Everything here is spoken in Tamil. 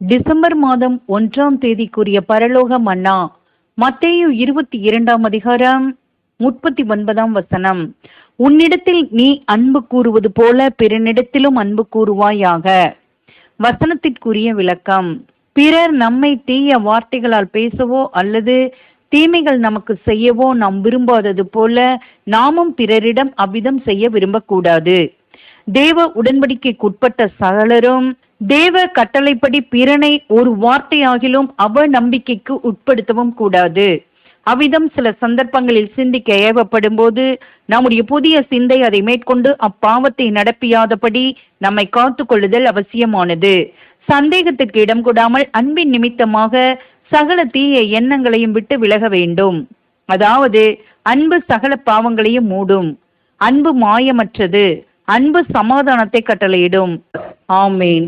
டிசம்பர் மாதம் ஒன்றாம் தேதிக்குரிய பரலோக மன்னா மத்தேயு இருபத்தி இரண்டாம் அதிகாரம் முப்பத்தி ஒன்பதாம் வசனம். உன்னிடத்தில் நீ அன்பு கூறுவது போல பிறனிடத்திலும் அன்பு கூறுவாயாக. வசனத்திற்குரிய விளக்கம். பிறர் நம்மை தீய வார்த்தைகளால் பேசவோ அல்லது தீமைகள் நமக்கு செய்யவோ நாம் விரும்பாதது போல நாமும் பிறரிடம் அவ்விதம் செய்ய விரும்பக்கூடாது. தேவ உடன்படிக்கைக்குட்பட்ட சகலரும் தேவ கட்டளைப்படி பிறனை ஒரு வார்த்தையாகிலும் அவ நம்பிக்கைக்கு உட்படுத்தவும் கூடாது. அவ்விதம் சில சந்தர்ப்பங்களில் சிந்திக்க ஏவப்படும் போது நம்முடைய புதிய சிந்தை அதை மேற்கொண்டு அப்பாவத்தை நடப்பியாதபடி நம்மை காத்து கொள்ளுதல் அவசியமானது. சந்தேகத்திற்கு இடம் கூடாமல் அன்பின் நிமித்தமாக சகல தீய எண்ணங்களையும் விட்டு விலக வேண்டும். அதாவது அன்பு சகல பாவங்களையும் மூடும். அன்பு மாயமற்றது. அன்பு சமாதானத்தை கட்டளையிடும். ஆமீன்.